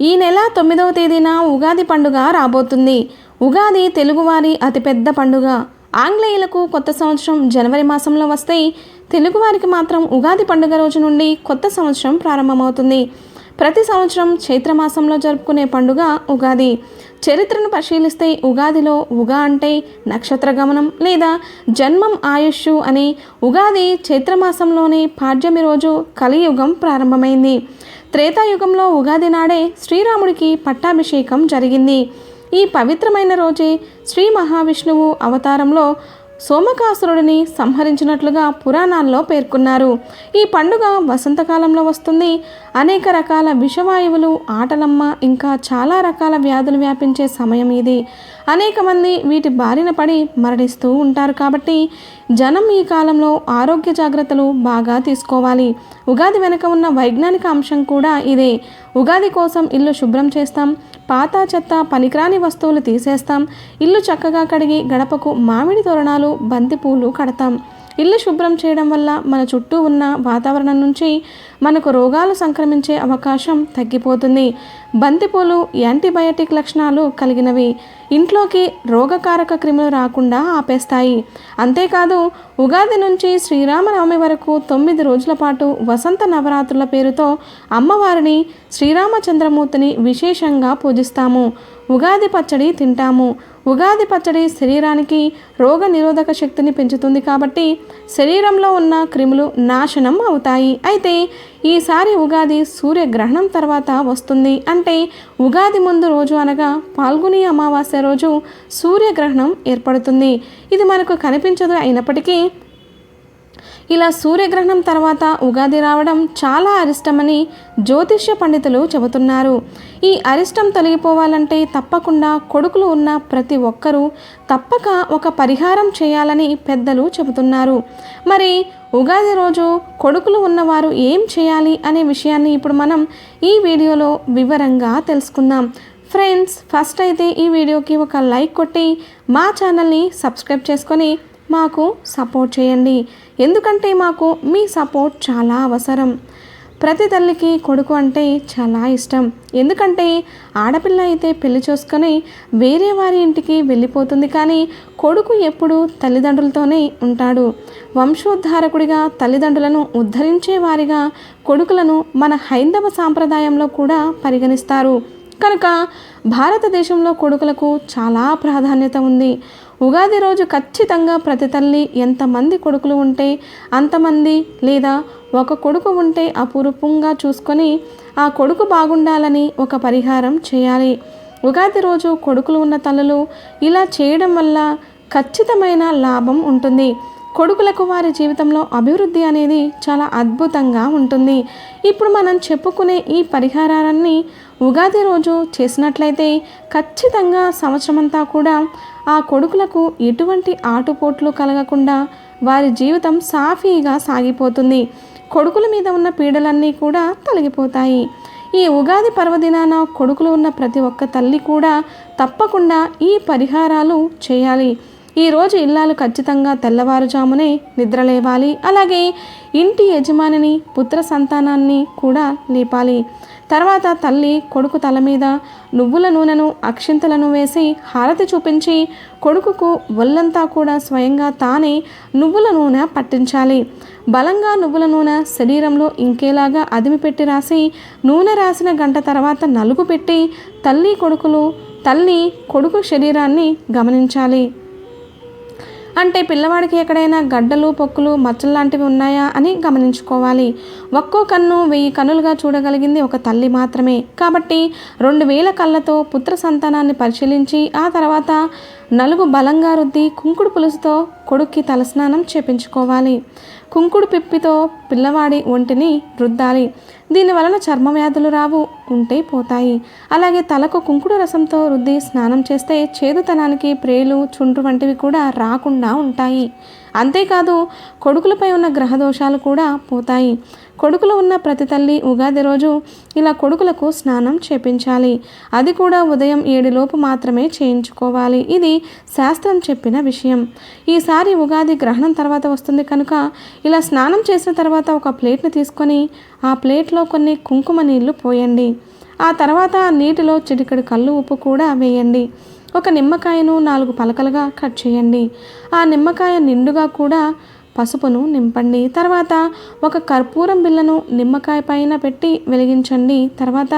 ఈ నెల తొమ్మిదవ తేదీన ఉగాది పండుగ రాబోతుంది. ఉగాది తెలుగువారి అతిపెద్ద పండుగ. ఆంగ్లేయులకు కొత్త సంవత్సరం జనవరి మాసంలో వస్తే తెలుగువారికి మాత్రం ఉగాది పండుగ రోజు నుండి కొత్త సంవత్సరం ప్రారంభమవుతుంది. ప్రతి సంవత్సరం చైత్రమాసంలో జరుపుకునే పండుగ ఉగాది. చరిత్రను పరిశీలిస్తే ఉగాదిలో ఉగా అంటే నక్షత్ర గమనం లేదా జన్మం ఆయుష్ అని ఉగాది చైత్రమాసంలోని పాడ్యమి రోజు కలియుగం ప్రారంభమైంది. త్రేతాయుగంలో ఉగాది నాడే శ్రీరాముడికి పట్టాభిషేకం జరిగింది. ఈ పవిత్రమైన రోజే శ్రీ మహావిష్ణువు అవతారంలో సోమకాసురుడిని సంహరించినట్లుగా పురాణాల్లో పేర్కొన్నారు. ఈ పండుగ వసంతకాలంలో వస్తుంది. అనేక రకాల విషవాయువులు ఆటలమ్మ ఇంకా చాలా రకాల వ్యాధులు వ్యాపించే సమయం ఇది. అనేక మంది వీటి బారిన పడి మరణిస్తూ ఉంటారు కాబట్టి జనం ఈ కాలంలో ఆరోగ్య జాగ్రత్తలు బాగా తీసుకోవాలి. ఉగాది వెనుక ఉన్న వైజ్ఞానిక అంశం కూడా ఇదే. ఉగాది కోసం ఇల్లు శుభ్రం చేస్తాం. పాత చెత్త పనికిరాని వస్తువులు తీసేస్తాం. ఇల్లు చక్కగా కడిగి గడపకు మామిడి తోరణాలు బంతిపూలు కడతాం. ఇల్లు శుభ్రం చేయడం వల్ల మన చుట్టూ ఉన్న వాతావరణం నుంచి మనకు రోగాలు సంక్రమించే అవకాశం తగ్గిపోతుంది. బంతిపూలు యాంటీబయాటిక్ లక్షణాలు కలిగినవి. ఇంట్లోకి రోగకారక క్రిములు రాకుండా ఆపేస్తాయి. అంతేకాదు ఉగాది నుంచి శ్రీరామనవమి వరకు తొమ్మిది రోజుల పాటు వసంత నవరాత్రుల పేరుతో అమ్మవారిని శ్రీరామచంద్రమూర్తిని విశేషంగా పూజిస్తాము. ఉగాది పచ్చడి తింటాము. ఉగాది పచ్చడి శరీరానికి రోగ నిరోధక శక్తిని పెంచుతుంది కాబట్టి శరీరంలో ఉన్న క్రిములు నాశనం అవుతాయి. అయితే ఈసారి ఉగాది సూర్యగ్రహణం తర్వాత వస్తుంది. అంటే ఉగాది ముందు రోజు అనగా పాల్గొని అమావాస్య రోజు సూర్యగ్రహణం ఏర్పడుతుంది. ఇది మనకు కనిపించదు అయినప్పటికీ ఇలా సూర్యగ్రహణం తర్వాత ఉగాది రావడం చాలా అరిష్టమని జ్యోతిష్య పండితులు చెబుతున్నారు. ఈ అరిష్టం తొలగిపోవాలంటే తప్పకుండా కొడుకులు ఉన్న ప్రతి ఒక్కరూ తప్పక ఒక పరిహారం చేయాలని పెద్దలు చెబుతున్నారు. మరి ఉగాది రోజు కొడుకులు ఉన్నవారు ఏం చేయాలి అనే విషయాన్ని ఇప్పుడు మనం ఈ వీడియోలో వివరంగా తెలుసుకుందాం. ఫ్రెండ్స్ ఫస్ట్ అయితే ఈ వీడియోకి ఒక లైక్ కొట్టి మా ఛానల్ని సబ్స్క్రైబ్ చేసుకొని మాకు సపోర్ట్ చేయండి. ఎందుకంటే మాకు మీ సపోర్ట్ చాలా అవసరం. ప్రతి తల్లికి కొడుకు అంటే చాలా ఇష్టం. ఎందుకంటే ఆడపిల్ల అయితే పెళ్ళి చేసుకొని వేరే వారి ఇంటికి వెళ్ళిపోతుంది కానీ కొడుకు ఎప్పుడు తల్లిదండ్రులతోనే ఉంటాడు. వంశోద్ధారకుడిగా తల్లిదండ్రులను ఉద్ధరించే వారిగా కొడుకులను మన హైందవ సాంప్రదాయంలో కూడా పరిగణిస్తారు. కనుక భారతదేశంలో కొడుకులకు చాలా ప్రాధాన్యత ఉంది. ఉగాది రోజు ఖచ్చితంగా ప్రతి తల్లి ఎంతమంది కొడుకులు ఉంటే అంతమంది లేదా ఒక కొడుకు ఉంటే అపురూపంగా చూసుకొని ఆ కొడుకు బాగుండాలని ఒక పరిహారం చేయాలి. ఉగాది రోజు కొడుకులు ఉన్న తల్లులు ఇలా చేయడం వల్ల ఖచ్చితమైన లాభం ఉంటుంది. కొడుకులకు వారి జీవితంలో అభివృద్ధి అనేది చాలా అద్భుతంగా ఉంటుంది. ఇప్పుడు మనం చెప్పుకునే ఈ పరిహారాలన్నీ ఉగాది రోజు చేసినట్లయితే ఖచ్చితంగా సంవత్సరమంతా కూడా ఆ కొడుకులకు ఎటువంటి ఆటుపోట్లు కలగకుండా వారి జీవితం సాఫీగా సాగిపోతుంది. కొడుకుల మీద ఉన్న పీడలన్నీ కూడా తొలగిపోతాయి. ఈ ఉగాది పర్వదినాన కొడుకులు ఉన్న ప్రతి ఒక్క తల్లి కూడా తప్పకుండా ఈ పరిహారాలు చేయాలి. ఈరోజు ఇల్లాలు ఖచ్చితంగా తెల్లవారుజామునే నిద్రలేవాలి అలాగే ఇంటి యజమానిని పుత్ర సంతానాన్ని కూడా లేపాలి. తర్వాత తల్లి కొడుకు తల మీద నువ్వుల నూనెను అక్షింతలను వేసి హారతి చూపించి కొడుకుకు ఒళ్ళంతా కూడా స్వయంగా తానే నువ్వుల నూనె పట్టించాలి. బలంగా నువ్వుల నూనె శరీరంలో ఇంకేలాగా అదిమిపెట్టి రాసి నూనె రాసిన గంట తర్వాత నలుగు పెట్టి తల్లి కొడుకులు తల్లి కొడుకు శరీరాన్ని గమనించాలి. అంటే పిల్లవాడికి ఎక్కడైనా గడ్డలు పొక్కులు మచ్చలు లాంటివి ఉన్నాయా అని గమనించుకోవాలి. ఒక్కో కన్ను వెయ్యి కన్నులుగా చూడగలిగింది ఒక తల్లి మాత్రమే. కాబట్టి రెండు వేల కళ్ళతో పుత్ర సంతానాన్ని పరిశీలించి ఆ తర్వాత నలుగు బలంగా రుద్ది కుంకుడు పులుసుతో కొడుక్కి తలస్నానం చేపించుకోవాలి. కుంకుడు పిప్పితో పిల్లవాడి ఒంటిని రుద్దాలి. దీని వలన చర్మ వ్యాధులు రావు ఉంటే పోతాయి. అలాగే తలకు కుంకుడు రసంతో రుద్ది స్నానం చేస్తే చేదుతనానికి ప్రేలు చుండ్రు వంటివి కూడా రాకుండా ఉంటాయి. అంతేకాదు కొడుకులపై ఉన్న గ్రహ దోషాలు కూడా పోతాయి. కొడుకులు ఉన్న ప్రతి తల్లి ఉగాది రోజు ఇలా కొడుకులకు స్నానం చేపించాలి. అది కూడా ఉదయం ఏడులోపు మాత్రమే చేయించుకోవాలి. ఇది శాస్త్రం చెప్పిన విషయం. ఈసారి ఉగాది గ్రహణం తర్వాత వస్తుంది కనుక ఇలా స్నానం చేసిన తర్వాత ఒక ప్లేట్ని తీసుకొని ఆ ప్లేట్లో కొన్ని కుంకుమ నీళ్ళు పోయండి. ఆ తర్వాత నీటిలో చిటికెడు కళ్ళు ఉప్పు కూడా వేయండి. ఒక నిమ్మకాయను నాలుగు పలకలుగా కట్ చేయండి. ఆ నిమ్మకాయ నిండుగా కూడా పసుపును నింపండి. తర్వాత ఒక కర్పూరం బిళ్ళను నిమ్మకాయ పైన పెట్టి వెలిగించండి. తర్వాత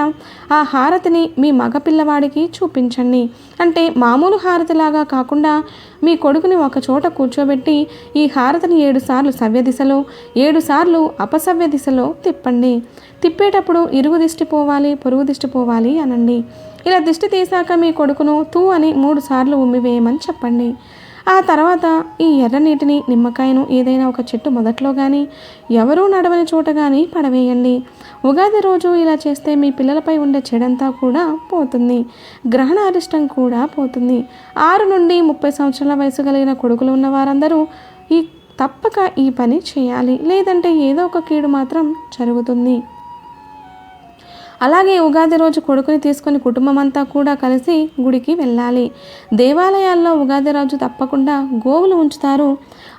ఆ హారతిని మీ మగ పిల్లవాడికి చూపించండి. అంటే మామూలు హారతిలాగా కాకుండా మీ కొడుకుని ఒక చోట కూర్చోబెట్టి ఈ హారతిని ఏడు సార్లు సవ్య దిశలో ఏడుసార్లు అపసవ్య దిశలో తిప్పండి. తిప్పేటప్పుడు ఇరుగు దిష్టి పోవాలి పొరుగు దిష్టి పోవాలి అనండి. ఇలా దిష్టి తీశాక మీ కొడుకును తూ అని మూడు సార్లు ఉమ్మివేయమని చెప్పండి. ఆ తర్వాత ఈ ఎర్ర నీటిని నిమ్మకాయను ఏదైనా ఒక చెట్టు మొదట్లో కానీ ఎవరూ నడవని చోట కానీ పడవేయండి. ఉగాది రోజు ఇలా చేస్తే మీ పిల్లలపై ఉండే చెడంతా కూడా పోతుంది. గ్రహణ అరిష్టం కూడా పోతుంది. ఆరు నుండి ముప్పై సంవత్సరాల వయసు కలిగిన కొడుకులు ఉన్న వారందరూ ఈ తప్పక ఈ పని చేయాలి. లేదంటే ఏదో ఒక కీడు మాత్రం జరుగుతుంది. అలాగే ఉగాది రోజు కొడుకుని తీసుకొని కుటుంబం అంతా కూడా కలిసి గుడికి వెళ్ళాలి. దేవాలయాల్లో ఉగాది రోజు తప్పకుండా గోవులు ఉంచుతారు.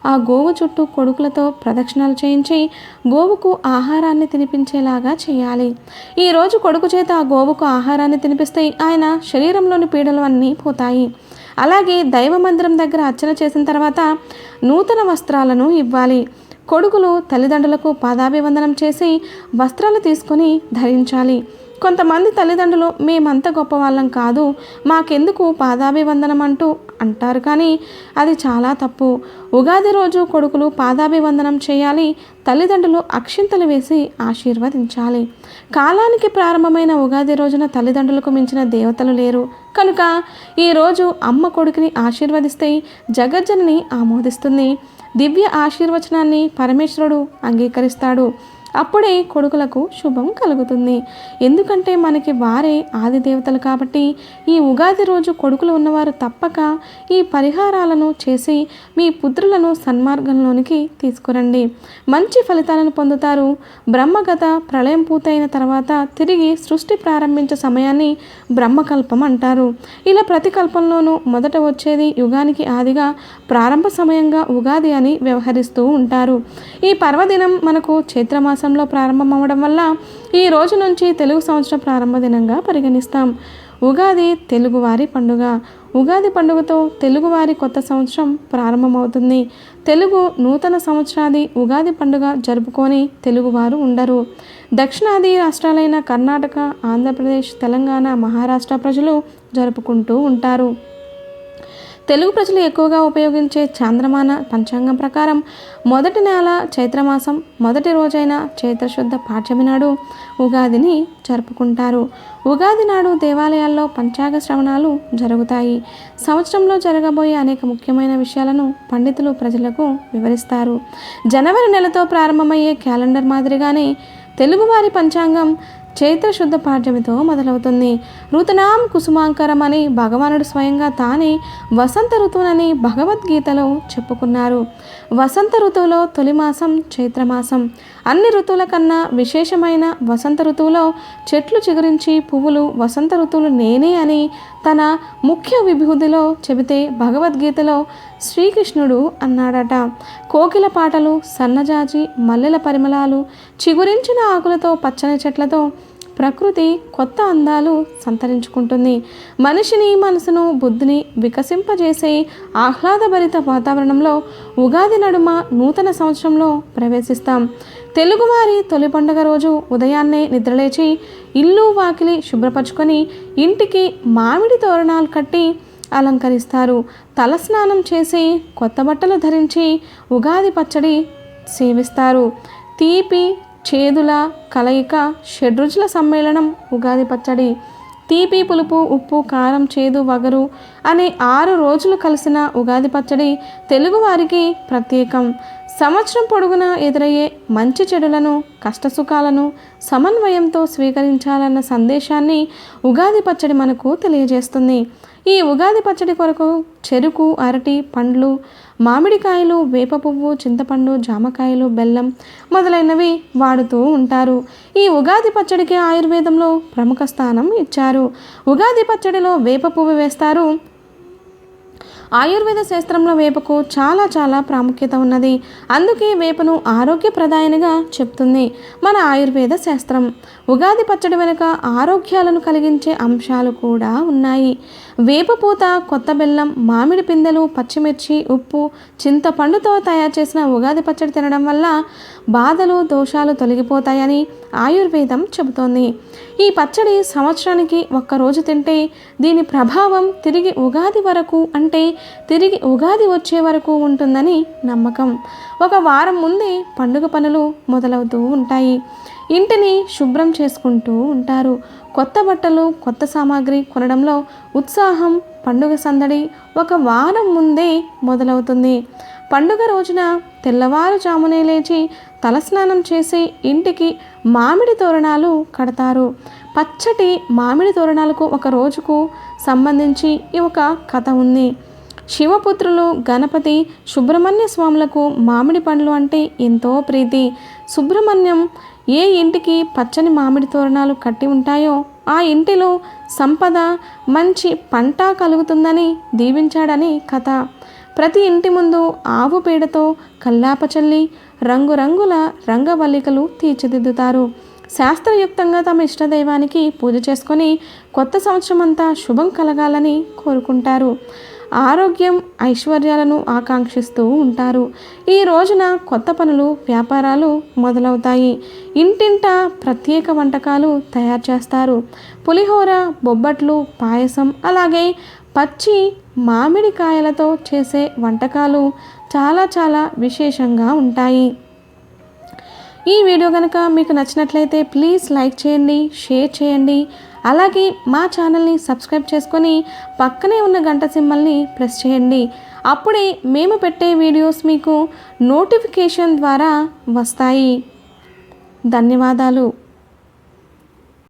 ఆ గోవు చుట్టూ కొడుకులతో ప్రదక్షిణాలు చేయించి గోవుకు ఆహారాన్ని తినిపించేలాగా చేయాలి. ఈరోజు కొడుకు చేత ఆ గోవుకు ఆహారాన్ని తినిపిస్తే ఆయన శరీరంలోని పీడలు అన్నీ పోతాయి. అలాగే దైవ మందిరం దగ్గర అర్చన చేసిన తర్వాత నూతన వస్త్రాలను ఇవ్వాలి. కొడుకులు తల్లిదండ్రులకు పాదాభివందనం చేసి వస్త్రాలు తీసుకొని ధరించాలి. కొంతమంది తల్లిదండ్రులు మేమంత గొప్పవాళ్ళం కాదు మాకెందుకు పాదాభివందనం అంటూ అంటారు. కానీ అది చాలా తప్పు. ఉగాది రోజు కొడుకులు పాదాభివందనం చేయాలి తల్లిదండ్రులు అక్షింతలు వేసి ఆశీర్వదించాలి. కాలానికి ప్రారంభమైన ఉగాది రోజున తల్లిదండ్రులకు మించిన దేవతలు లేరు. కనుక ఈరోజు అమ్మ కొడుకుని ఆశీర్వదిస్తే జగజ్జనని ఆమోదిస్తుంది. దివ్య ఆశీర్వచనాన్ని పరమేశ్వరుడు అంగీకరిస్తాడు. అప్పుడే కొడుకులకు శుభం కలుగుతుంది. ఎందుకంటే మనకి వారే ఆది దేవతలు కాబట్టి ఈ ఉగాది రోజు కొడుకులు ఉన్నవారు తప్పక ఈ పరిహారాలను చేసి మీ పుత్రులను సన్మార్గంలోనికి తీసుకురండి. మంచి ఫలితాలను పొందుతారు. బ్రహ్మగత ప్రళయం పూర్తయిన తర్వాత తిరిగి సృష్టి ప్రారంభించే సమయాన్ని బ్రహ్మకల్పం అంటారు. ఇలా ప్రతి కల్పంలోనూ మొదట వచ్చేది యుగానికి ఆదిగా ప్రారంభ సమయంగా ఉగాది అని వ్యవహరిస్తూ ఉంటారు. ఈ పర్వదినం మనకు చైత్రమాసంలో ప్రారంభం అవ్వడం వల్ల ఈ రోజు నుంచి తెలుగు సంవత్సరం ప్రారంభ దినంగా పరిగణిస్తాం. ఉగాది తెలుగువారి పండుగ. ఉగాది పండుగతో తెలుగువారి కొత్త సంవత్సరం ప్రారంభమవుతుంది. తెలుగు నూతన సంవత్సరాది ఉగాది పండుగ జరుపుకొని తెలుగువారు ఉండరు. దక్షిణాది రాష్ట్రాలైన కర్ణాటక ఆంధ్రప్రదేశ్ తెలంగాణ మహారాష్ట్ర ప్రజలు జరుపుకుంటూ ఉంటారు. తెలుగు ప్రజలు ఎక్కువగా ఉపయోగించే చాంద్రమాన పంచాంగం ప్రకారం మొదటి నెల చైత్రమాసం మొదటి రోజైన చైత్రశుద్ధ పాఠ్యమి నాడు ఉగాదిని జరుపుకుంటారు. ఉగాది నాడు దేవాలయాల్లో పంచాంగ శ్రవణాలు జరుగుతాయి. సంవత్సరంలో జరగబోయే అనేక ముఖ్యమైన విషయాలను పండితులు ప్రజలకు వివరిస్తారు. జనవరి నెలతో ప్రారంభమయ్యే క్యాలెండర్ మాదిరిగానే తెలుగువారి పంచాంగం చైత్ర శుద్ధ పాఠ్యమితో మొదలవుతుంది. ఋతునాం కుసుమాంకరం అని భగవానుడు స్వయంగా తానే వసంత ఋతువునని భగవద్గీతలో చెప్పుకున్నారు. వసంత ఋతువులో తొలి మాసం చైత్రమాసం. అన్ని ఋతువుల కన్నా విశేషమైన వసంత ఋతువులో చెట్లు చిగురించి పువ్వులు వసంత ఋతువులు నేనే అని తన ముఖ్య విభూతిలో చెబితే భగవద్గీతలో శ్రీకృష్ణుడు అన్నాడట. కోకిల పాటలు సన్నజాజి మల్లెల పరిమళాలు చిగురించిన ఆకులతో పచ్చని చెట్లతో ప్రకృతి కొత్త అందాలు సంతరించుకుంటుంది. మనిషిని మనసును బుద్ధిని వికసింపజేసే ఆహ్లాదభరిత వాతావరణంలో ఉగాది నడుమ నూతన సంవత్సరంలో ప్రవేశిస్తాం. తెలుగువారి తొలి పండుగ రోజు ఉదయాన్నే నిద్రలేచి ఇల్లు వాకిలి శుభ్రపరచుకొని ఇంటికి మామిడి తోరణాలు కట్టి అలంకరిస్తారు. తలస్నానం చేసి కొత్త బట్టలు ధరించి ఉగాది పచ్చడి సేవిస్తారు. తీపి చేదుల కలయిక షడ్రుచుల సమ్మేళనం ఉగాది పచ్చడి తీపి పులుపు ఉప్పు కారం చేదు వగరు అనే ఆరు రోజులు కలిసిన ఉగాది పచ్చడి తెలుగువారికి ప్రత్యేకం. సంవత్సరం పొడుగునా ఎదురయ్యే మంచి చెడులను కష్టసుఖాలను సమన్వయంతో స్వీకరించాలన్న సందేశాన్ని ఉగాది పచ్చడి మనకు తెలియజేస్తుంది. ఈ ఉగాది పచ్చడి కొరకు చెరుకు అరటి పండ్లు మామిడికాయలు వేప పువ్వు చింతపండు జామకాయలు బెల్లం మొదలైనవి వాడుతూ ఉంటారు. ఈ ఉగాది పచ్చడికి ఆయుర్వేదంలో ప్రముఖ స్థానం ఇచ్చారు. ఉగాది పచ్చడిలో వేప పువ్వు వేస్తారు. ఆయుర్వేద శాస్త్రంలో వేపకు చాలా చాలా ప్రాముఖ్యత ఉన్నది. అందుకే వేపను ఆరోగ్యప్రదాయనిగా చెప్తుంది మన ఆయుర్వేద శాస్త్రం. ఉగాది పచ్చడి వెనుక ఆరోగ్యాలను కలిగించే అంశాలు కూడా ఉన్నాయి. వేపపూత కొత్త బెల్లం మామిడి పిందెలు పచ్చిమిర్చి ఉప్పు చింతపండుతో తయారు చేసిన ఉగాది పచ్చడి తినడం వల్ల బాధలు దోషాలు తొలగిపోతాయని ఆయుర్వేదం చెబుతోంది. ఈ పచ్చడి సంవత్సరానికి ఒక్కరోజు తింటే దీని ప్రభావం తిరిగి ఉగాది వరకు అంటే తిరిగి ఉగాది వచ్చే వరకు ఉంటుందని నమ్మకం. ఒక వారం ముందే పండుగ పనులు మొదలవుతూ ఉంటాయి. ఇంటిని శుభ్రం చేసుకుంటూ ఉంటారు. కొత్త బట్టలు కొత్త సామాగ్రి కొనడంలో ఉత్సాహం పండుగ సందడి ఒక వారం ముందే మొదలవుతుంది. పండుగ రోజున తెల్లవారుజామునే లేచి తలస్నానం చేసి ఇంటికి మామిడి తోరణాలు కడతారు. పచ్చటి మామిడి తోరణాలకు ఒక రోజుకు సంబంధించి ఈ ఒక కథ ఉంది. శివపుత్రులు గణపతి సుబ్రహ్మణ్య స్వాములకు మామిడి పండ్లు అంటే ఎంతో ప్రీతి. సుబ్రహ్మణ్యం ఏ ఇంటికి పచ్చని మామిడి తోరణాలు కట్టి ఉంటాయో ఆ ఇంటిలో సంపద మంచి పంట కలుగుతుందని దీవించాడని కథ. ప్రతి ఇంటి ముందు ఆవు పేడతో కల్లాపచల్లి రంగురంగుల రంగవల్లికలు తీర్చిదిద్దుతారు. శాస్త్రయుక్తంగా తమ ఇష్టదైవానికి పూజ చేసుకొని కొత్త సంవత్సరం అంతా శుభం కలగాలని కోరుకుంటారు. ఆరోగ్యం ఐశ్వర్యాలను ఆకాంక్షిస్తూ ఉంటారు. ఈ రోజున కొత్త పనులు వ్యాపారాలు మొదలవుతాయి. ఇంటింట ప్రత్యేక వంటకాలు తయారు చేస్తారు. పులిహోర బొబ్బట్లు పాయసం అలాగే పచ్చి మామిడికాయలతో చేసే వంటకాలు చాలా చాలా విశేషంగా ఉంటాయి. ఈ వీడియో కనుక మీకు నచ్చినట్లయితే ప్లీజ్ లైక్ చేయండి షేర్ చేయండి. అలాగే మా ఛానల్ని సబ్స్క్రైబ్ చేసుకొని పక్కనే ఉన్న గంట సింబల్ని ప్రెస్ చేయండి. అప్పుడే మేము పెట్టే వీడియోస్ మీకు నోటిఫికేషన్ ద్వారా వస్తాయి. ధన్యవాదాలు.